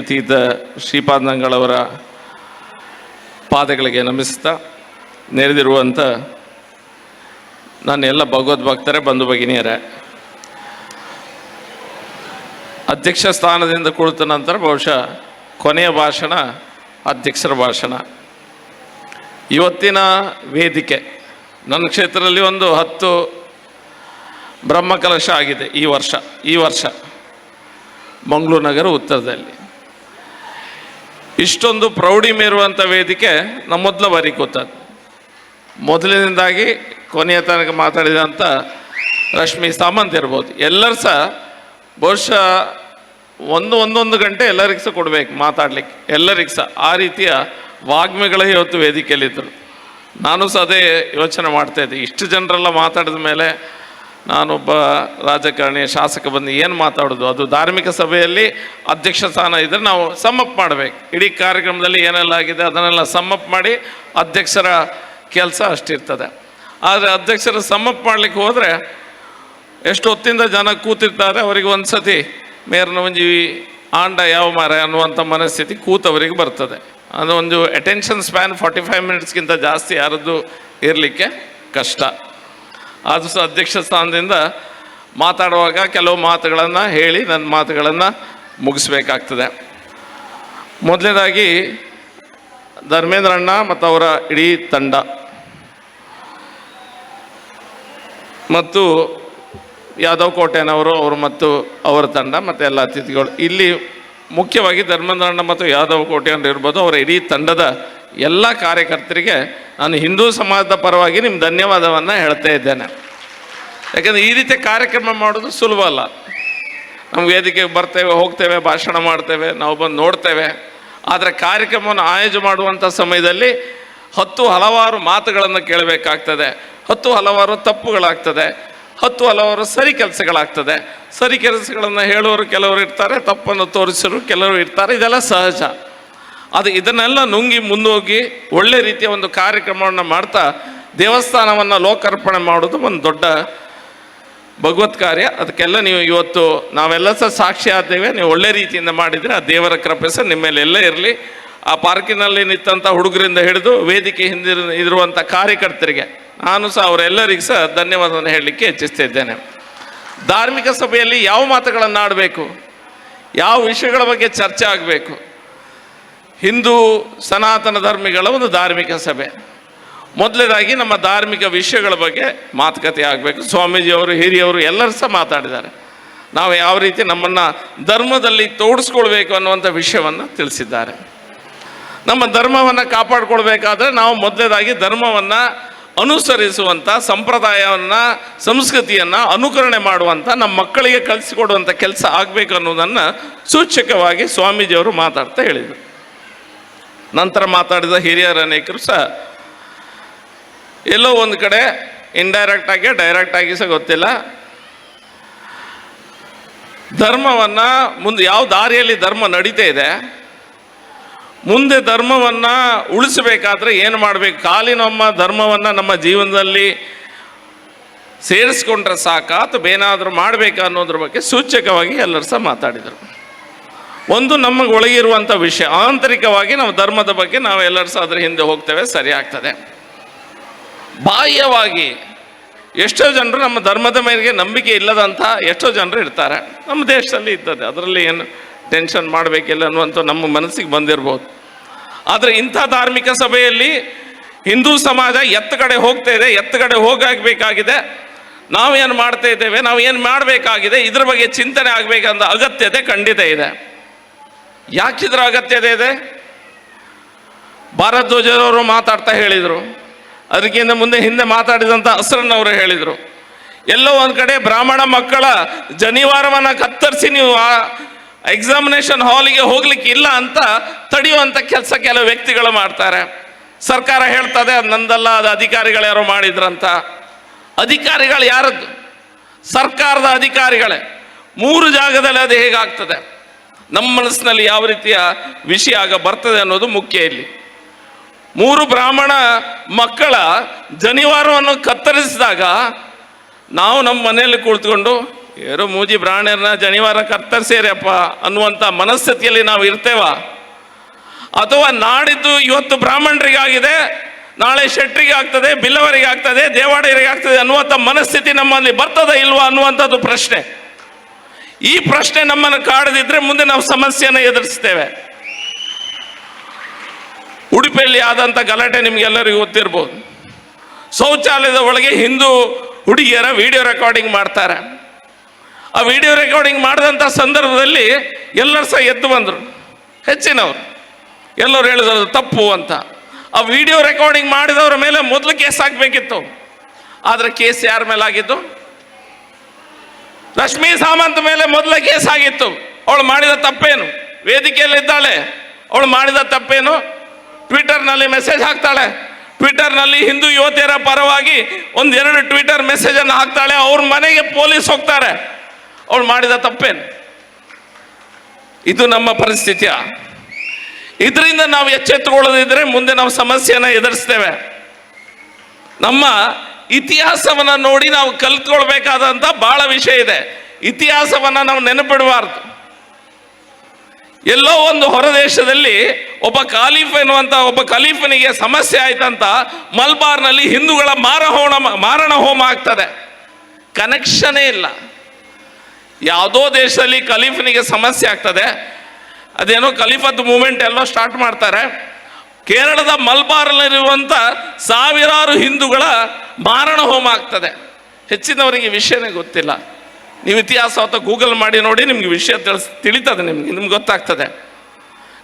ಅತೀತ ಶ್ರೀಪಾದಂಗಳವರ ಪಾದಗಳಿಗೆ ನಮಿಸ್ತಾ ನೆರೆದಿರುವಂಥ ನಾನೆಲ್ಲ ಭಗವದ್ಭಕ್ತರೇ, ಬಂಧು ಭಗಿನಿಯರೇ, ಅಧ್ಯಕ್ಷ ಸ್ಥಾನದಿಂದ ಕುಳಿತ ನಂತರ ಬಹುಶಃ ಕೊನೆಯ ಭಾಷಣ ಅಧ್ಯಕ್ಷರ ಭಾಷಣ. ಇವತ್ತಿನ ವೇದಿಕೆ ನನ್ನ ಕ್ಷೇತ್ರದಲ್ಲಿ ಒಂದು ಹತ್ತು ಬ್ರಹ್ಮಕಲಶ ಆಗಿದೆ ಈ ವರ್ಷ ಈ ವರ್ಷ ಮಂಗಳೂರು ನಗರ ಉತ್ತರದಲ್ಲಿ. ಇಷ್ಟೊಂದು ಪ್ರೌಢಿಮೆ ಇರುವಂಥ ವೇದಿಕೆ ನಮ್ಮ ಮೊದಲ ಬಾರಿ ಕೂತದ್ದು ಮೊದಲಿನಿಂದಾಗಿ ಕೊನೆಯ ತನಕ ಮಾತಾಡಿದಂಥ ರಶ್ಮಿ ಸಾಮಂತ್ ಇರ್ಬೋದು. ಎಲ್ಲರೂ ಸಹ ಬಹುಶಃ ಒಂದು ಒಂದೊಂದು ಗಂಟೆ ಎಲ್ಲರಿಗೂ ಸಹ ಕೊಡಬೇಕು ಮಾತಾಡ್ಲಿಕ್ಕೆ. ಎಲ್ಲರಿಗೂ ಸಹ ಆ ರೀತಿಯ ವಾಗ್ಮಿಗಳೇ ಇವತ್ತು ವೇದಿಕೆಯಲ್ಲಿದ್ದರು ನಾನು ಸಹ ಅದೇ ಯೋಚನೆ ಮಾಡ್ತಾ ಇದ್ದೆ. ಇಷ್ಟು ಜನರೆಲ್ಲ ಮಾತಾಡಿದ ಮೇಲೆ ನಾನೊಬ್ಬ ರಾಜಕಾರಣಿ ಶಾಸಕ ಬಂದು ಏನು ಮಾತಾಡೋದು? ಅದು ಧಾರ್ಮಿಕ ಸಭೆಯಲ್ಲಿ ಅಧ್ಯಕ್ಷ ಸ್ಥಾನ ಇದ್ದರೆ ನಾವು ಸಮ್ಮಪ್ ಮಾಡಬೇಕು. ಇಡೀ ಕಾರ್ಯಕ್ರಮದಲ್ಲಿ ಏನೆಲ್ಲ ಆಗಿದೆ ಅದನ್ನೆಲ್ಲ ಸಮ್ಮಪ್ ಮಾಡಿ ಅಧ್ಯಕ್ಷರ ಕೆಲಸ ಅಷ್ಟಿರ್ತದೆ. ಆದರೆ ಅಧ್ಯಕ್ಷರ ಸಮ್ಮಪ್ ಮಾಡಲಿಕ್ಕೆ ಹೋದರೆ ಎಷ್ಟು ಹೊತ್ತಿಂದ ಜನ ಕೂತಿರ್ತಾರೆ, ಅವರಿಗೆ ಒಂದು ಸತಿ ಮೇರ್ನ ಒಂಜಿ ಆಂಡ ಯಾವ ಮಾರ ಅನ್ನುವಂಥ ಮನಸ್ಥಿತಿ ಕೂತವರಿಗೆ ಬರ್ತದೆ. ಅದು ಒಂದು ಅಟೆನ್ಷನ್ ಸ್ಪ್ಯಾನ್ ಫಾರ್ಟಿ ಫೈವ್ ಮಿನಿಟ್ಸ್ಗಿಂತ ಜಾಸ್ತಿ ಯಾರದ್ದು ಇರಲಿಕ್ಕೆ ಕಷ್ಟ. ಆದರೂ ಸಹ ಅಧ್ಯಕ್ಷ ಸ್ಥಾನದಿಂದ ಮಾತಾಡುವಾಗ ಕೆಲವು ಮಾತುಗಳನ್ನು ಹೇಳಿ ನನ್ನ ಮಾತುಗಳನ್ನು ಮುಗಿಸ್ಬೇಕಾಗ್ತದೆ. ಮೊದಲನೇದಾಗಿ ಧರ್ಮೇಂದ್ರ ಅಣ್ಣ ಮತ್ತು ಅವರ ಇಡೀ ತಂಡ. ಮತ್ತು ಯಾದವ್ ಕೋಟೆನವರು ಅವರು ಮತ್ತು ಅವರ ತಂಡ ಮತ್ತು ಎಲ್ಲ ಅತಿಥಿಗಳು. ಇಲ್ಲಿ ಮುಖ್ಯವಾಗಿ ಧರ್ಮೇಂದ್ರ ಅಣ್ಣ ಮತ್ತು ಯಾದವ್ ಕೋಟೆ ಅಂತ ಇರ್ಬೋದು, ಅವರ ಇಡೀ ತಂಡದ ಎಲ್ಲ ಕಾರ್ಯಕರ್ತರಿಗೆ ನಾನು ಹಿಂದೂ ಸಮಾಜದ ಪರವಾಗಿ ನಿಮ್ಮ ಧನ್ಯವಾದವನ್ನು ಹೇಳ್ತಾ ಇದ್ದೇನೆ. ಯಾಕಂದರೆ ಈ ರೀತಿ ಕಾರ್ಯಕ್ರಮ ಮಾಡೋದು ಸುಲಭ ಅಲ್ಲ. ನಮ್ಮ ವೇದಿಕೆಗೆ ಬರ್ತೇವೆ, ಹೋಗ್ತೇವೆ, ಭಾಷಣ ಮಾಡ್ತೇವೆ, ನಾವು ಬಂದು ನೋಡ್ತೇವೆ. ಆದರೆ ಕಾರ್ಯಕ್ರಮವನ್ನು ಆಯೋಜನೆ ಮಾಡುವಂಥ ಸಮಯದಲ್ಲಿ ಹತ್ತು ಹಲವಾರು ಮಾತುಗಳನ್ನು ಕೇಳಬೇಕಾಗ್ತದೆ. ಹತ್ತು ಹಲವಾರು ತಪ್ಪುಗಳಾಗ್ತದೆ. ಹತ್ತು ಹಲವಾರು ಸರಿ ಕೆಲಸಗಳಾಗ್ತದೆ. ಸರಿ ಕೆಲಸಗಳನ್ನು ಹೇಳೋರು ಕೆಲವರು ಇರ್ತಾರೆ, ತಪ್ಪನ್ನು ತೋರಿಸೋರು ಕೆಲವರು ಇರ್ತಾರೆ. ಇದೆಲ್ಲ ಸಹಜ. ಅದು ಇದನ್ನೆಲ್ಲ ನುಂಗಿ ಮುಂದೋಗಿ ಒಳ್ಳೆ ರೀತಿಯ ಒಂದು ಕಾರ್ಯಕ್ರಮವನ್ನು ಮಾಡ್ತಾ ದೇವಸ್ಥಾನವನ್ನು ಲೋಕಾರ್ಪಣೆ ಮಾಡೋದು ಒಂದು ದೊಡ್ಡ ಭಗವತ್ ಕಾರ್ಯ. ಅದಕ್ಕೆಲ್ಲ ನೀವು ಇವತ್ತು ನಾವೆಲ್ಲ ಸಹ ಸಾಕ್ಷಿ ಆದ್ದೇವೆ ನೀವು ಒಳ್ಳೆ ರೀತಿಯಿಂದ ಮಾಡಿದರೆ ಆ ದೇವರ ಕೃಪೆ ಸಹ ನಿಮ್ಮ ಮೇಲೆ ಎಲ್ಲ ಇರಲಿ. ಆ ಪಾರ್ಕಿನಲ್ಲಿ ನಿಂತಂಥ ಹುಡುಗರಿಂದ ಹಿಡಿದು ವೇದಿಕೆ ಹಿಂದಿರು ಇರುವಂಥ ಕಾರ್ಯಕರ್ತರಿಗೆ ನಾನು ಸಹ ಅವರೆಲ್ಲರಿಗೂ ಸಹ ಧನ್ಯವಾದವನ್ನು ಹೇಳಲಿಕ್ಕೆ ಹೆಚ್ಚಿಸ್ತಿದ್ದೇನೆ ಧಾರ್ಮಿಕ ಸಭೆಯಲ್ಲಿ ಯಾವ ಮಾತುಗಳನ್ನು ಆಡಬೇಕು ಯಾವ ವಿಷಯಗಳ ಬಗ್ಗೆ ಚರ್ಚೆ ಆಗಬೇಕು? ಹಿಂದೂ ಸನಾತನ ಧರ್ಮಿಗಳ ಒಂದು ಧಾರ್ಮಿಕ ಸಭೆ. ಮೊದಲನೇದಾಗಿ ನಮ್ಮ ಧಾರ್ಮಿಕ ವಿಷಯಗಳ ಬಗ್ಗೆ ಮಾತುಕತೆ ಆಗಬೇಕು. ಸ್ವಾಮೀಜಿಯವರು, ಹಿರಿಯವರು ಎಲ್ಲರೂ ಸಹ ಮಾತಾಡಿದ್ದಾರೆ. ನಾವು ಯಾವ ರೀತಿ ನಮ್ಮನ್ನು ಧರ್ಮದಲ್ಲಿ ತೋಡಿಸ್ಕೊಳ್ಬೇಕು ಅನ್ನುವಂಥ ವಿಷಯವನ್ನು ತಿಳಿಸಿದ್ದಾರೆ. ನಮ್ಮ ಧರ್ಮವನ್ನು ಕಾಪಾಡಿಕೊಳ್ಬೇಕಾದ್ರೆ ನಾವು ಮೊದಲನೇದಾಗಿ ಧರ್ಮವನ್ನು ಅನುಸರಿಸುವಂಥ ಸಂಪ್ರದಾಯವನ್ನು, ಸಂಸ್ಕೃತಿಯನ್ನು ಅನುಕರಣೆ ಮಾಡುವಂಥ, ನಮ್ಮ ಮಕ್ಕಳಿಗೆ ಕಲಿಸಿಕೊಡುವಂಥ ಕೆಲಸ ಆಗಬೇಕು ಅನ್ನೋದನ್ನು ಸೂಚಕವಾಗಿ ಸ್ವಾಮೀಜಿಯವರು ಮಾತಾಡ್ತಾ ಹೇಳಿದರು. ನಂತರ ಮಾತಾಡಿದ ಹಿರಿಯರ ಅನೇಕರು ಸಹ ಎಲ್ಲೋ ಒಂದು ಕಡೆ ಡೈರೆಕ್ಟ್ ಆಗಿ ಸಹ ಗೊತ್ತಿಲ್ಲ. ಧರ್ಮವನ್ನು ಮುಂದೆ ಯಾವ ದಾರಿಯಲ್ಲಿ ಧರ್ಮ ನಡೀತಾ ಇದೆ, ಮುಂದೆ ಧರ್ಮವನ್ನು ಉಳಿಸಬೇಕಾದ್ರೆ ಏನು ಮಾಡಬೇಕು? ಖಾಲಿ ನಮ್ಮ ಧರ್ಮವನ್ನು ನಮ್ಮ ಜೀವನದಲ್ಲಿ ಸೇರಿಸ್ಕೊಂಡ್ರೆ ಸಾಕಾ ಅಥವಾ ಏನಾದರೂ ಮಾಡಬೇಕಾ ಅನ್ನೋದ್ರ ಬಗ್ಗೆ ಸೂಚಕವಾಗಿ ಎಲ್ಲರೂ ಸಹ ಮಾತಾಡಿದರು. ಒಂದು ನಮಗೆ ಒಳಗಿರುವಂಥ ವಿಷಯ. ಆಂತರಿಕವಾಗಿ ನಾವು ಧರ್ಮದ ಬಗ್ಗೆ ನಾವು ಎಲ್ಲರೂ ಸಹ ಅದರ ಹಿಂದೆ ಹೋಗ್ತೇವೆ, ಸರಿ ಆಗ್ತದೆ. ಬಾಹ್ಯವಾಗಿ ಎಷ್ಟೋ ಜನರು ನಮ್ಮ ಧರ್ಮದ ಮೇಲೆ ನಂಬಿಕೆ ಇಲ್ಲದಂಥ ಎಷ್ಟೋ ಜನರು ಇರ್ತಾರೆ. ನಮ್ಮ ದೇಶದಲ್ಲಿ ಇದ್ದದೆ ಅದರಲ್ಲಿ ಏನು ಟೆನ್ಷನ್ ಮಾಡಬೇಕಿಲ್ಲ ಅನ್ನುವಂಥ ನಮ್ಮ ಮನಸ್ಸಿಗೆ ಬಂದಿರ್ಬೋದು. ಆದರೆ ಇಂಥ ಧಾರ್ಮಿಕ ಸಭೆಯಲ್ಲಿ ಹಿಂದೂ ಸಮಾಜ ಎತ್ತ ಕಡೆ ಹೋಗ್ತಾ ಇದೆ ಎತ್ತ ಕಡೆ ಹೋಗಬೇಕಾಗಿದೆ ಏನು ಮಾಡ್ತಾ ಇದ್ದೇವೆ ನಾವು ಏನು ಮಾಡಬೇಕಾಗಿದೆ, ಇದ್ರ ಬಗ್ಗೆ ಚಿಂತನೆ ಆಗಬೇಕಂತ ಅಗತ್ಯತೆ ಖಂಡಿತ ಇದೆ. ಯಾಕಿದ್ರ ಅಗತ್ಯತೆ ಇದೆ? ಭಾರದ್ವಾಜರವರು ಮಾತಾಡ್ತಾ ಹೇಳಿದರು. ಅದಕ್ಕಿಂತ ಮುಂದೆ ಹಿಂದೆ ಮಾತಾಡಿದಂಥ ಹಸ್ರನ್ನವರು ಹೇಳಿದರು. ಎಲ್ಲೋ ಒಂದು ಕಡೆ ಬ್ರಾಹ್ಮಣ ಮಕ್ಕಳ ಜನಿವಾರವನ್ನು ಕತ್ತರಿಸಿ ನೀವು ಆ ಎಕ್ಸಾಮಿನೇಷನ್ ಹಾಲಿಗೆ ಹೋಗ್ಲಿಕ್ಕೆ ಇಲ್ಲ ಅಂತ ತಡೆಯುವಂಥ ಕೆಲಸ ಕೆಲವು ವ್ಯಕ್ತಿಗಳು ಮಾಡ್ತಾರೆ. ಸರ್ಕಾರ ಹೇಳ್ತದೆ, ಅದು ನಂದಲ್ಲ, ಅದು ಅಧಿಕಾರಿಗಳು ಯಾರೋ ಮಾಡಿದ್ರಂತ. ಅಧಿಕಾರಿಗಳು ಯಾರದ್ದು? ಸರ್ಕಾರದ ಅಧಿಕಾರಿಗಳೇ. ಮೂರು ಜಾಗದಲ್ಲಿ ಅದು ಹೇಗಾಗ್ತದೆ? ನಮ್ಮ ಮನಸ್ಸಿನಲ್ಲಿ ಯಾವ ರೀತಿಯ ವಿಷಯ ಆಗ ಬರ್ತದೆ ಅನ್ನೋದು ಮುಖ್ಯ ಇಲ್ಲಿ. ಮೂರು ಬ್ರಾಹ್ಮಣ ಮಕ್ಕಳ ಜನಿವಾರವನ್ನು ಕತ್ತರಿಸಿದಾಗ ನಾವು ನಮ್ಮ ಮನೆಯಲ್ಲಿ ಕುಳಿತುಕೊಂಡು ಏರೋ ಮೂಜಿ ಬ್ರಾಹ್ಮಣರನ್ನ ಜನಿವಾರ ಕತ್ತರಿಸಿರಪ್ಪ ಅನ್ನುವಂಥ ಮನಸ್ಥಿತಿಯಲ್ಲಿ ನಾವು ಇರ್ತೇವ. ಅಥವಾ ನಾಡಿದ್ದು ಇವತ್ತು ಬ್ರಾಹ್ಮಣರಿಗಾಗಿದೆ, ನಾಳೆ ಶೆಟ್ರಿಗೆ ಆಗ್ತದೆ ಬಿಲ್ಲವರಿಗೆ ಆಗ್ತದೆ ದೇವಾಡಿಯರಿಗೆ ಆಗ್ತದೆ ಅನ್ನುವಂಥ ಮನಸ್ಥಿತಿ ನಮ್ಮಲ್ಲಿ ಬರ್ತದ ಇಲ್ವಾ ಅನ್ನುವಂಥದ್ದು ಪ್ರಶ್ನೆ. ಈ ಪ್ರಶ್ನೆ ನಮ್ಮನ್ನು ಕಾಡದಿದ್ರೆ ಮುಂದೆ ನಾವು ಸಮಸ್ಯೆಯನ್ನು ಎದುರಿಸ್ತೇವೆ. ಉಡುಪಿಯಲ್ಲಿ ಆದಂಥ ಗಲಾಟೆ ನಿಮಗೆಲ್ಲರಿಗೂ ಗೊತ್ತಿರ್ಬೋದು. ಶೌಚಾಲಯದ ಒಳಗೆ ಹಿಂದೂ ಹುಡುಗಿಯರ ವಿಡಿಯೋ ರೆಕಾರ್ಡಿಂಗ್ ಮಾಡ್ತಾರೆ. ಆ ವಿಡಿಯೋ ರೆಕಾರ್ಡಿಂಗ್ ಮಾಡಿದಂಥ ಸಂದರ್ಭದಲ್ಲಿ ಎಲ್ಲರೂ ಸಹ ಎದ್ದು ಬಂದರು. ಹೆಚ್ಚಿನವರು. ಎಲ್ಲರೂ ಹೇಳಿದ್ರು ತಪ್ಪು ಅಂತ. ಆ ವಿಡಿಯೋ ರೆಕಾರ್ಡಿಂಗ್ ಮಾಡಿದವರ ಮೇಲೆ ಮೊದಲು ಕೇಸ್ ಹಾಕಬೇಕಿತ್ತು. ಆದರೆ ಕೇಸ್ ಯಾರ ಮೇಲೆ ಆಗಿತ್ತು ರಶ್ಮಿ ಸಾಮಂತ ಮೇಲೆ ಮೊದಲ ಕೇಸ್ ಆಗಿತ್ತು. ಅವಳು ಮಾಡಿದ ತಪ್ಪೇನು? ವೇದಿಕೆಯಲ್ಲಿ ಇದ್ದಾಳೆ ಅವಳು ಮಾಡಿದ ತಪ್ಪೇನು? ಟ್ವಿಟರ್ನಲ್ಲಿ ಮೆಸೇಜ್ ಹಾಕ್ತಾಳೆ. ಟ್ವಿಟರ್ನಲ್ಲಿ ಹಿಂದೂ ಯುವತಿಯರ ಪರವಾಗಿ ಒಂದೆರಡು ಟ್ವಿಟರ್ ಮೆಸೇಜನ್ನು ಹಾಕ್ತಾಳೆ. ಅವ್ರ ಮನೆಗೆ ಪೊಲೀಸ್ ಹೋಗ್ತಾರೆ. ಅವಳು ಮಾಡಿದ ತಪ್ಪೇನು? ಇದು ನಮ್ಮ ಪರಿಸ್ಥಿತಿಯ. ಇದರಿಂದ ನಾವು ಎಚ್ಚೆತ್ತುಕೊಳ್ಳದಿದ್ರೆ ಮುಂದೆ ನಾವು ಸಮಸ್ಯೆಯನ್ನು ಎದುರಿಸ್ತೇವೆ. ನಮ್ಮ ಇತಿಹಾಸವನ್ನು ನೋಡಿ ನಾವು ಕಲ್ತ್ಕೊಳ್ಬೇಕಾದಂಥ ಬಹಳ ವಿಷಯ ಇದೆ. ಇತಿಹಾಸವನ್ನು ನಾವು ನೆನಪಿಡಬಾರ್ದು. ಎಲ್ಲೋ ಒಂದು ಹೊರದೇಶದಲ್ಲಿ ಒಬ್ಬ ಖಾಲೀಫ್ ಎನ್ನುವಂಥ ಒಬ್ಬ ಖಲೀಫನಿಗೆ ಸಮಸ್ಯೆ ಆಯ್ತಂತ ಮಲ್ಬಾರ್ನಲ್ಲಿ ಹಿಂದೂಗಳ ಮಾರಹೋಣ ಮಾರಣ ಹೋಮ ಆಗ್ತದೆ. ಕನೆಕ್ಷನೇ ಇಲ್ಲ. ಯಾವುದೋ ದೇಶದಲ್ಲಿ ಖಲೀಫನಿಗೆ ಸಮಸ್ಯೆ ಆಗ್ತದೆ. ಅದೇನೋ ಖಲೀಫತ್ ಮೂಮೆಂಟ್ ಎಲ್ಲೋ ಸ್ಟಾರ್ಟ್ ಮಾಡ್ತಾರೆ. ಕೇರಳದ ಮಲ್ಬಾರ್ನಲ್ಲಿರುವಂಥ ಸಾವಿರಾರು ಹಿಂದೂಗಳ ಮಾರಣ ಹೋಮ ಆಗ್ತದೆ. ಹೆಚ್ಚಿನವರಿಗೆ ವಿಷಯನೇ ಗೊತ್ತಿಲ್ಲ. ನೀವು ಇತಿಹಾಸ ಅಥವಾ ಗೂಗಲ್ ಮಾಡಿ ನೋಡಿ ನಿಮ್ಗೆ ವಿಷಯ ತಿಳಿಸ್, ತಿಳಿತದೆ ನಿಮಗೆ, ನಿಮ್ಗೆ ಗೊತ್ತಾಗ್ತದೆ.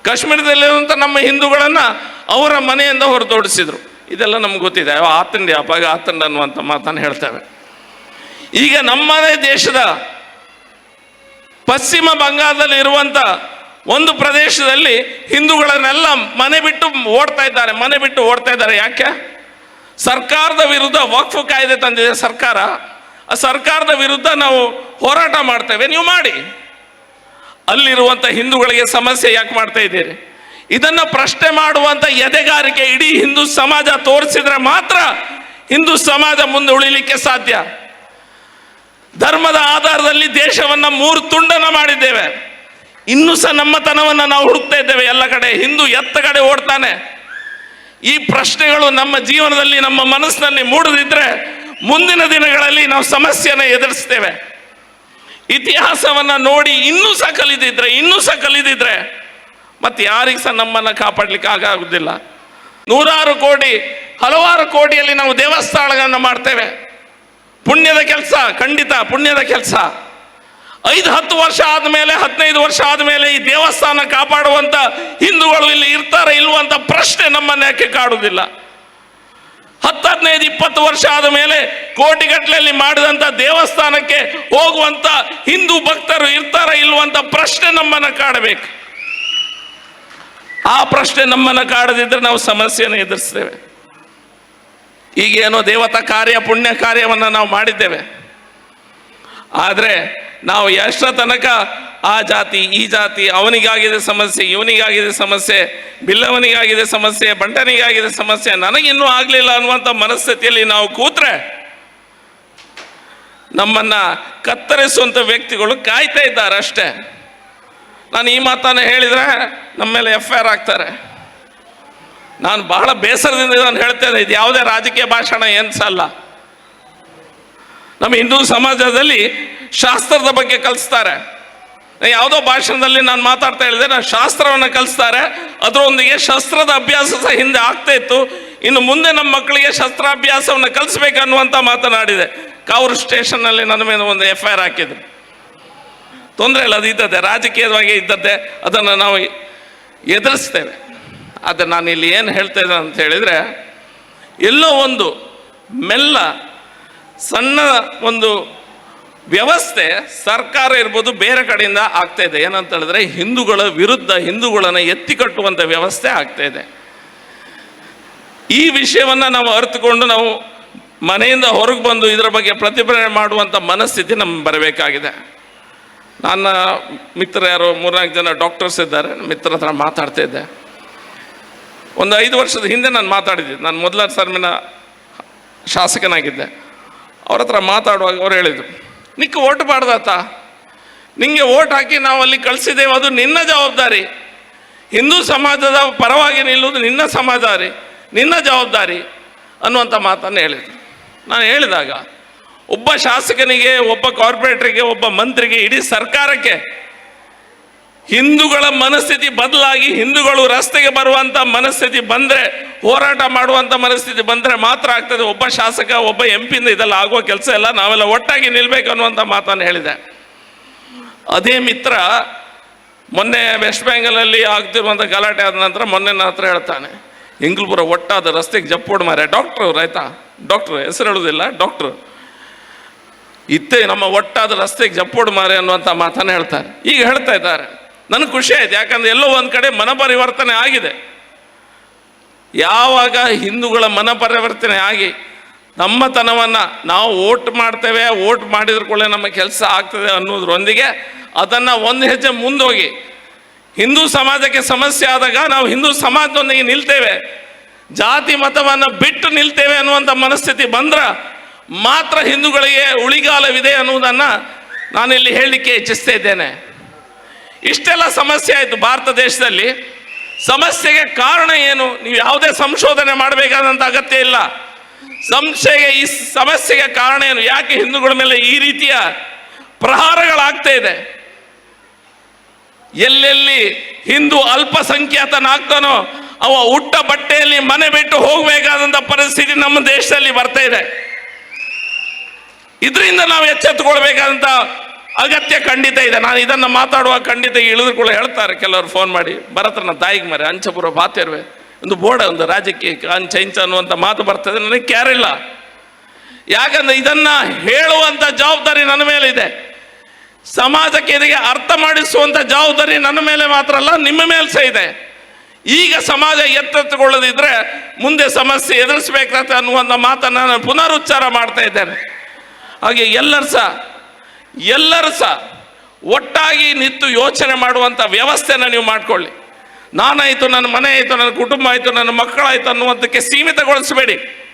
ಕಾಶ್ಮೀರದಲ್ಲಿರುವಂಥ ನಮ್ಮ ಹಿಂದೂಗಳನ್ನು ಅವರ ಮನೆಯಿಂದ ಹೊರತೋಡಿಸಿದರು. ಇದೆಲ್ಲ ನಮ್ಗೆ ಗೊತ್ತಿದೆ. ಆತಂಡಿ ಅಪ್ಪಾಗ ಆತಂಡ ಅನ್ನುವಂಥ ಮಾತನ್ನು ಹೇಳ್ತೇವೆ. ಈಗ ನಮ್ಮದೇ ದೇಶದ ಪಶ್ಚಿಮ ಬಂಗಾಳದಲ್ಲಿ ಇರುವಂಥ ಒಂದು ಪ್ರದೇಶದಲ್ಲಿ ಹಿಂದೂಗಳನ್ನೆಲ್ಲ ಮನೆ ಬಿಟ್ಟು ಓಡ್ತಾ ಇದ್ದಾರೆ, ಮನೆ ಬಿಟ್ಟು ಓಡ್ತಾ ಇದ್ದಾರೆ. ಯಾಕೆ? ಸರ್ಕಾರದ ವಿರುದ್ಧ ವಕ್ಫ್ ಕಾಯ್ದೆ ತಂದಿದೆ ಸರ್ಕಾರ. ಆ ಸರ್ಕಾರದ ವಿರುದ್ಧ ನಾವು ಹೋರಾಟ ಮಾಡ್ತೇವೆ. ನೀವು ಮಾಡಿ. ಅಲ್ಲಿರುವಂಥ ಹಿಂದೂಗಳಿಗೆ ಸಮಸ್ಯೆ ಯಾಕೆ ಮಾಡ್ತಾ ಇದ್ದೀರಿ? ಇದನ್ನು ಪ್ರಶ್ನೆ ಮಾಡುವಂಥ ಎದೆಗಾರಿಕೆ ಇಡೀ ಹಿಂದೂ ಸಮಾಜ ತೋರಿಸಿದ್ರೆ ಮಾತ್ರ ಹಿಂದೂ ಸಮಾಜ ಮುಂದೆ ಉಳಿಲಿಕ್ಕೆ ಸಾಧ್ಯ. ಧರ್ಮದ ಆಧಾರದಲ್ಲಿ ದೇಶವನ್ನು ಮೂರು ತುಂಡನ ಮಾಡಿದ್ದೇವೆ. ಇನ್ನೂ ಸಹ ನಮ್ಮತನವನ್ನು ನಾವು ಹುಡುಕ್ತಾ ಇದ್ದೇವೆ ಎಲ್ಲ ಕಡೆ. ಹಿಂದೂ ಎತ್ತ ಕಡೆ ಓಡ್ತಾನೆ. ಈ ಪ್ರಶ್ನೆಗಳು ನಮ್ಮ ಜೀವನದಲ್ಲಿ, ನಮ್ಮ ಮನಸ್ಸಿನಲ್ಲಿ ಮೂಡದಿದ್ರೆ ಮುಂದಿನ ದಿನಗಳಲ್ಲಿ ನಾವು ಸಮಸ್ಯೆಯನ್ನು ಎದುರಿಸ್ತೇವೆ. ಇತಿಹಾಸವನ್ನು ನೋಡಿ ಇನ್ನೂ ಸಹ ಕಲಿದಿದ್ರೆ, ಇನ್ನೂ ಸಹ ಕಲಿದಿದ್ರೆ ಮತ್ತೆ ಯಾರಿಗೆ ಸಹ ನಮ್ಮನ್ನು ಕಾಪಾಡ್ಲಿಕ್ಕೆ ಆಗುದಿಲ್ಲ. ನೂರಾರು ಕೋಟಿ, ಹಲವಾರು ಕೋಟಿಯಲ್ಲಿ ನಾವು ದೇವಸ್ಥಾನಗಳನ್ನು ಮಾಡ್ತೇವೆ. ಪುಣ್ಯದ ಕೆಲಸ, ಖಂಡಿತ ಪುಣ್ಯದ ಕೆಲಸ. ಐದು ಹತ್ತು ವರ್ಷ ಆದಮೇಲೆ, ಹದಿನೈದು ವರ್ಷ ಆದಮೇಲೆ ಈ ದೇವಸ್ಥಾನ ಕಾಪಾಡುವಂತ ಹಿಂದೂಗಳು ಇಲ್ಲಿ ಇರ್ತಾರೆ ಇಲ್ವಂತ ಪ್ರಶ್ನೆ ನಮ್ಮನ್ನ ಯಾಕೆ ಕಾಡುವುದಿಲ್ಲ ಹತ್ತು, ಹದಿನೈದು, ಇಪ್ಪತ್ತು ವರ್ಷ ಆದ ಮೇಲೆ ಕೋಟಿಗಟ್ಟಲೆಯಲ್ಲಿ ಮಾಡಿದಂಥ ದೇವಸ್ಥಾನಕ್ಕೆ ಹೋಗುವಂತ ಹಿಂದೂ ಭಕ್ತರು ಇರ್ತಾರ ಇಲ್ವಂತ ಪ್ರಶ್ನೆ ನಮ್ಮನ್ನ ಕಾಡಬೇಕು. ಆ ಪ್ರಶ್ನೆ ನಮ್ಮನ್ನ ಕಾಡದಿದ್ರೆ ನಾವು ಸಮಸ್ಯೆಯನ್ನು ಎದುರಿಸ್ತೇವೆ. ಈಗೇನೋ ದೇವತಾ ಕಾರ್ಯ, ಪುಣ್ಯ ಕಾರ್ಯವನ್ನು ನಾವು ಮಾಡಿದ್ದೇವೆ. ಆದರೆ ನಾವು ಎಷ್ಟರ ತನಕ ಆ ಜಾತಿ, ಈ ಜಾತಿ, ಅವನಿಗಾಗಿದೆ ಸಮಸ್ಯೆ, ಇವನಿಗಾಗಿದೆ ಸಮಸ್ಯೆ, ಬಿಲ್ಲವನಿಗಾಗಿದೆ ಸಮಸ್ಯೆ, ಬಂಟನಿಗಾಗಿದೆ ಸಮಸ್ಯೆ, ನನಗಿನ್ನೂ ಆಗಲಿಲ್ಲ ಅನ್ನುವಂಥ ಮನಸ್ಥಿತಿಯಲ್ಲಿ ನಾವು ಕೂತ್ರೆ ನಮ್ಮನ್ನು ಕತ್ತರಿಸುವಂಥ ವ್ಯಕ್ತಿಗಳು ಕಾಯ್ತಾ ಇದ್ದಾರೆ ಅಷ್ಟೇ. ನಾನು ಈ ಮಾತನ್ನು ಹೇಳಿದರೆ ನಮ್ಮ ಮೇಲೆ ಎಫ್ ಐ ಆರ್ ಆಗ್ತಾರೆ ನಾನು ಬಹಳ ಬೇಸರದಿಂದ ನಾನು ಹೇಳ್ತೇನೆ, ಇದು ಯಾವುದೇ ರಾಜಕೀಯ ಭಾಷಣ ಏನ್ಸಲ್ಲ. ನಮ್ಮ ಹಿಂದೂ ಸಮಾಜದಲ್ಲಿ ಶಾಸ್ತ್ರದ ಬಗ್ಗೆ ಕಲಿಸ್ತಾರೆ. ಯಾವುದೋ ಭಾಷಣದಲ್ಲಿ ನಾನು ಮಾತಾಡ್ತಾ ಹೇಳಿದೆ ನಾನು ಶಾಸ್ತ್ರವನ್ನು ಕಲಿಸ್ತಾರೆ. ಅದರೊಂದಿಗೆ ಶಸ್ತ್ರದ ಅಭ್ಯಾಸ ಸಹ ಹಿಂದೆ ಆಗ್ತಾ ಇತ್ತು. ಇನ್ನು ಮುಂದೆ ನಮ್ಮ ಮಕ್ಕಳಿಗೆ ಶಸ್ತ್ರಾಭ್ಯಾಸವನ್ನು ಕಲಿಸ್ಬೇಕು ಅನ್ನುವಂಥ ಮಾತನಾಡಿದೆ. ಕಾವೂರು ಸ್ಟೇಷನ್ನಲ್ಲಿ ನನ್ನ ಮೇಲೆ ಒಂದು ಎಫ್ ಐ ಆರ್ ಹಾಕಿದ್ರು. ತೊಂದರೆ ಇಲ್ಲ, ಅದು ಇದ್ದದ್ದೇ. ರಾಜಕೀಯವಾಗಿ ಇದ್ದದ್ದೇ. ಅದನ್ನು ನಾವು ಎದುರಿಸ್ತೇವೆ. ಆದರೆ ನಾನು ಇಲ್ಲಿ ಏನು ಹೇಳ್ತಾ ಇದ್ದೆ ಅಂತ ಹೇಳಿದರೆ, ಎಲ್ಲೋ ಒಂದು ಮೆಲ್ಲ ಸಣ್ಣ ಒಂದು ವ್ಯವಸ್ಥೆ ಸರ್ಕಾರ ಇರ್ಬೋದು ಬೇರೆ ಕಡೆಯಿಂದ ಆಗ್ತಾ ಇದೆ. ಏನಂತ ಹೇಳಿದ್ರೆ ಹಿಂದೂಗಳ ವಿರುದ್ಧ ಹಿಂದೂಗಳನ್ನು ಎತ್ತಿ ಕಟ್ಟುವಂಥ ವ್ಯವಸ್ಥೆ ಆಗ್ತಾ ಇದೆ. ಈ ವಿಷಯವನ್ನು ನಾವು ಅರಿತುಕೊಂಡು ನಾವು ಮನೆಯಿಂದ ಹೊರಗೆ ಬಂದು ಇದರ ಬಗ್ಗೆ ಪ್ರತಿಭಟನೆ ಮಾಡುವಂಥ ಮನಸ್ಥಿತಿ ನಮ್ಗೆ ಬರಬೇಕಾಗಿದೆ. ನನ್ನ ಮಿತ್ರ ಯಾರು ಮೂರ್ನಾಲ್ಕು ಜನ ಡಾಕ್ಟರ್ಸ್ ಇದ್ದಾರೆ. ಮಿತ್ರ ಹತ್ರ ಮಾತಾಡ್ತಾ ಇದ್ದೆ. ಒಂದು ಐದು ವರ್ಷದ ಹಿಂದೆ ನಾನು ಮಾತಾಡಿದ್ದೆ. ನಾನು ಮೊದಲ ಸರ್ಮಿನ ಶಾಸಕನಾಗಿದ್ದೆ. ಅವ್ರ ಹತ್ರ ಮಾತಾಡುವಾಗ ಅವ್ರು ಹೇಳಿದರು ನಿಕ್ಕೆ ಓಟ್ ಮಾಡ್ದಾತ? ನಿಮಗೆ ಓಟ್ ಹಾಕಿ ನಾವು ಅಲ್ಲಿ ಕಳಿಸಿದ್ದೇವೆ, ಅದು ನಿನ್ನ ಜವಾಬ್ದಾರಿ. ಹಿಂದೂ ಸಮಾಜದ ಪರವಾಗಿ ನಿಲ್ಲುವುದು ನಿನ್ನ ಸಮಾಜಾರಿ, ನಿನ್ನ ಜವಾಬ್ದಾರಿ ಅನ್ನುವಂಥ ಮಾತನ್ನು ಹೇಳಿದರು. ನಾನು ಹೇಳಿದಾಗ, ಒಬ್ಬ ಶಾಸಕನಿಗೆ, ಒಬ್ಬ ಕಾರ್ಪೊರೇಟ್ರಿಗೆ, ಒಬ್ಬ ಮಂತ್ರಿಗೆ, ಇಡೀ ಸರ್ಕಾರಕ್ಕೆ ಹಿಂದೂಗಳ ಮನಸ್ಥಿತಿ ಬದಲಾಗಿ ಹಿಂದೂಗಳು ರಸ್ತೆಗೆ ಬರುವಂಥ ಮನಸ್ಥಿತಿ ಬಂದರೆ, ಹೋರಾಟ ಮಾಡುವಂಥ ಮನಸ್ಥಿತಿ ಬಂದರೆ ಮಾತ್ರ ಆಗ್ತದೆ. ಒಬ್ಬ ಶಾಸಕ, ಒಬ್ಬ ಎಂ ಪಿಯಿಂದ ಇದೆಲ್ಲ ಆಗುವ ಕೆಲಸ ಇಲ್ಲ ನಾವೆಲ್ಲ ಒಟ್ಟಾಗಿ ನಿಲ್ಬೇಕು ಅನ್ನುವಂಥ ಮಾತನ್ನು ಹೇಳಿದೆ. ಅದೇ ಮಿತ್ರ, ಮೊನ್ನೆ ವೆಸ್ಟ್ ಬೆಂಗಾಲಲ್ಲಿ ಆಗ್ತಿರುವಂಥ ಗಲಾಟೆ ಆದ ನಂತರ ಮೊನ್ನೆ ನನ್ನ ಹೇಳ್ತಾನೆ. ಇಂಗ್ಲಪುರ ಒಟ್ಟಾದ ರಸ್ತೆಗೆ ಜಪ್ಪೋಡು ಮಾರೆ ಡಾಕ್ಟ್ರು ಆಯ್ತಾ? ಡಾಕ್ಟ್ರು, ಹೆಸರು ಹೇಳೋದಿಲ್ಲ? ಡಾಕ್ಟ್ರು. ಇತ್ತೇ ನಮ್ಮ ಒಟ್ಟಾದ ರಸ್ತೆಗೆ ಜಪ್ಪೋಡು ಮಾರೆ ಅನ್ನುವಂಥ ಮಾತನ್ನು ಹೇಳ್ತಾರೆ. ಈಗ ಹೇಳ್ತಾ ಇದ್ದಾರೆ. ನನಗೆ ಖುಷಿ ಆಯ್ತು. ಯಾಕಂದ್ರೆ ಎಲ್ಲೋ ಒಂದು ಕಡೆ ಮನಪರಿವರ್ತನೆ ಆಗಿದೆ. ಯಾವಾಗ ಹಿಂದೂಗಳ ಮನಪರಿವರ್ತನೆ ಆಗಿ ನಮ್ಮತನವನ್ನು ನಾವು ಓಟ್ ಮಾಡ್ತೇವೆ ಓಟ್ ಮಾಡಿದ್ರ ಕೂಡಲೇ ನಮ್ಮ ಕೆಲಸ ಆಗ್ತದೆ ಅನ್ನೋದ್ರೊಂದಿಗೆ ಅದನ್ನು ಒಂದು ಹೆಜ್ಜೆ ಮುಂದೋಗಿ ಹಿಂದೂ ಸಮಾಜಕ್ಕೆ ಸಮಸ್ಯೆ ಆದಾಗ ನಾವು ಹಿಂದೂ ಸಮಾಜದೊಂದಿಗೆ ನಿಲ್ತೇವೆ. ಜಾತಿ ಮತವನ್ನು ಬಿಟ್ಟು ನಿಲ್ತೇವೆ ಅನ್ನುವಂಥ ಮನಸ್ಥಿತಿ ಬಂದ್ರೆ ಮಾತ್ರ ಹಿಂದೂಗಳಿಗೆ ಉಳಿಗಾಲವಿದೆ ಅನ್ನುವುದನ್ನು ನಾನಿಲ್ಲಿ ಹೇಳಲಿಕ್ಕೆ ಇಚ್ಛಿಸ್ತಾ ಇದ್ದೇನೆ. ಇಷ್ಟೆಲ್ಲ ಸಮಸ್ಯೆ ಆಯಿತು ಭಾರತ ದೇಶದಲ್ಲಿ. ಸಮಸ್ಯೆಗೆ ಕಾರಣ ಏನು? ನೀವು ಯಾವುದೇ ಸಂಶೋಧನೆ ಮಾಡಬೇಕಾದಂಥ ಅಗತ್ಯ ಇಲ್ಲ. ಸಂಶಯ ಈ ಸಮಸ್ಯೆಗೆ ಕಾರಣ ಏನು? ಯಾಕೆ ಹಿಂದೂಗಳ ಮೇಲೆ ಈ ರೀತಿಯ ಪ್ರಹಾರಗಳಾಗ್ತಾ ಇದೆ? ಎಲ್ಲೆಲ್ಲಿ ಹಿಂದೂ ಅಲ್ಪಸಂಖ್ಯಾತನಾಗ್ತಾನೋ ಅವ ಉಟ್ಟ ಬಟ್ಟೆಯಲ್ಲಿ ಮನೆ ಬಿಟ್ಟು ಹೋಗಬೇಕಾದಂಥ ಪರಿಸ್ಥಿತಿ ನಮ್ಮ ದೇಶದಲ್ಲಿ ಬರ್ತಾ ಇದೆ. ಇದರಿಂದ ನಾವು ಎಚ್ಚೆತ್ತುಕೊಳ್ಬೇಕಾದಂಥ ಅಗತ್ಯ ಖಂಡಿತ ಇದೆ. ನಾನು ಇದನ್ನು ಮಾತಾಡುವ ಖಂಡಿತ ಇಳಿದುಕೊಳ್ಳ ಹೇಳ್ತಾರೆ. ಕೆಲವರು ಫೋನ್ ಮಾಡಿ, ಭರತನ ತಾಯಿಗೆ ಮರೆ ಅಂಚಪುರ ಬಾತಿರ್ವೆ ಒಂದು ಬೋರ್ಡ ಒಂದು ರಾಜಕೀಯ ಅಂಚ ಇಂಚ ಅನ್ನುವಂಥ ಮಾತು ಬರ್ತದೆ ನನಗೆ ಕ್ಯಾರಿಲ್ಲ ಯಾಕಂದ್ರೆ ಇದನ್ನ ಹೇಳುವಂಥ ಜವಾಬ್ದಾರಿ ನನ್ನ ಮೇಲೆ ಇದೆ. ಸಮಾಜಕ್ಕೆ ಇದಕ್ಕೆ ಅರ್ಥ ಮಾಡಿಸುವಂಥ ಜವಾಬ್ದಾರಿ ನನ್ನ ಮೇಲೆ ಮಾತ್ರ ಅಲ್ಲ, ನಿಮ್ಮ ಮೇಲೆ ಸಹ ಇದೆ. ಈಗ ಸಮಾಜ ಎತ್ತೆತ್ತುಕೊಳ್ಳದಿದ್ರೆ ಮುಂದೆ ಸಮಸ್ಯೆ ಎದುರಿಸಬೇಕಾಗ್ತದೆ ಅನ್ನುವಂಥ ಮಾತನ್ನು ನಾನು ಪುನರುಚ್ಚಾರ ಮಾಡ್ತಾ ಇದ್ದೇನೆ. ಹಾಗೆ ಎಲ್ಲರೂ ಸಹ ಎಲ್ಲರೂ ಸಹ ಒಟ್ಟಾಗಿ ನಿಂತು ಯೋಚನೆ ಮಾಡುವಂಥ ವ್ಯವಸ್ಥೆನ ನೀವು ಮಾಡಿಕೊಳ್ಳಿ. ನಾನಾಯಿತು, ನನ್ನ ಮನೆ ಆಯಿತು, ನನ್ನ ಕುಟುಂಬ ಆಯಿತು, ನನ್ನ ಮಕ್ಕಳಾಯಿತು ಅನ್ನುವಂಥಕ್ಕೆ ಸೀಮಿತಗೊಳಿಸಬೇಡಿ.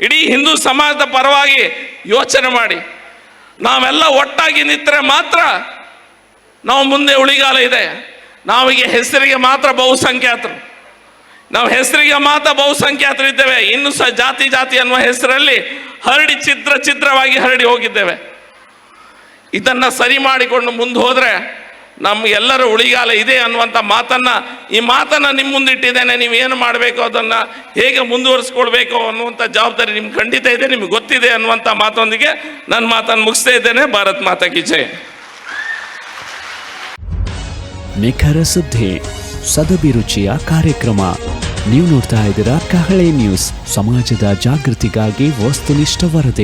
ಇಡೀ ಹಿಂದೂ ಸಮಾಜದ ಪರವಾಗಿ ಯೋಚನೆ ಮಾಡಿ. ನಾವೆಲ್ಲ ಒಟ್ಟಾಗಿ ನಿಂತರೆ ಮಾತ್ರ ನಾವು ಮುಂದೆ ಉಳಿಗಾಲ ಇದೆ. ನಾವೀಗ ಹೆಸರಿಗೆ ಮಾತ್ರ ಬಹುಸಂಖ್ಯಾತರು. ನಾವು ಹೆಸರಿಗೆ ಮಾತ್ರ ಬಹುಸಂಖ್ಯಾತರು ಇದ್ದೇವೆ. ಇನ್ನು ಸಹ ಜಾತಿ ಜಾತಿ ಅನ್ನುವ ಹೆಸರಲ್ಲಿ ಹರಡಿ ಚಿತ್ರ ಚಿತ್ರವಾಗಿ ಹರಡಿ ಹೋಗಿದ್ದೇವೆ. ಇದನ್ನ ಸರಿ ಮಾಡಿಕೊಂಡು ಮುಂದೆ ಹೋದರೆ ನಮ್ಮ ಎಲ್ಲರ ಉಳಿಗಾಲ ಇದೆ ಅನ್ನುವಂಥ ಮಾತನ್ನು ಈ ಮಾತನ್ನು ನಿಮ್ಮ ಮುಂದಿಟ್ಟಿದ್ದೇನೆ ಏನು ಮಾಡಬೇಕು ಅದನ್ನು ಹೇಗೆ ಮುಂದುವರಿಸ್ಕೊಳ್ಬೇಕು ಅನ್ನುವಂಥ ಜವಾಬ್ದಾರಿ ನಿಮ್ಗೆ ಖಂಡಿತ ಇದೆ, ನಿಮ್ಗೆ ಗೊತ್ತಿದೆ ಅನ್ನುವಂಥ ಮಾತೊಂದಿಗೆ ನನ್ನ ಮಾತನ್ನು ಮುಗಿಸ್ತಾ ಇದ್ದೇನೆ. ಭಾರತ್ ಮಾತಾ ಕಿ ಜಯ ನಿಖರ ಸುದ್ದಿ ಸದಭಿರುಚಿಯ ಕಾರ್ಯಕ್ರಮ. ನೀವು ನೋಡ್ತಾ ಇದ್ದೀರಾ ಕಹಳೆ ನ್ಯೂಸ್, ಸಮಾಜದ ಜಾಗೃತಿಗಾಗಿ ವಸ್ತುನಿಷ್ಠ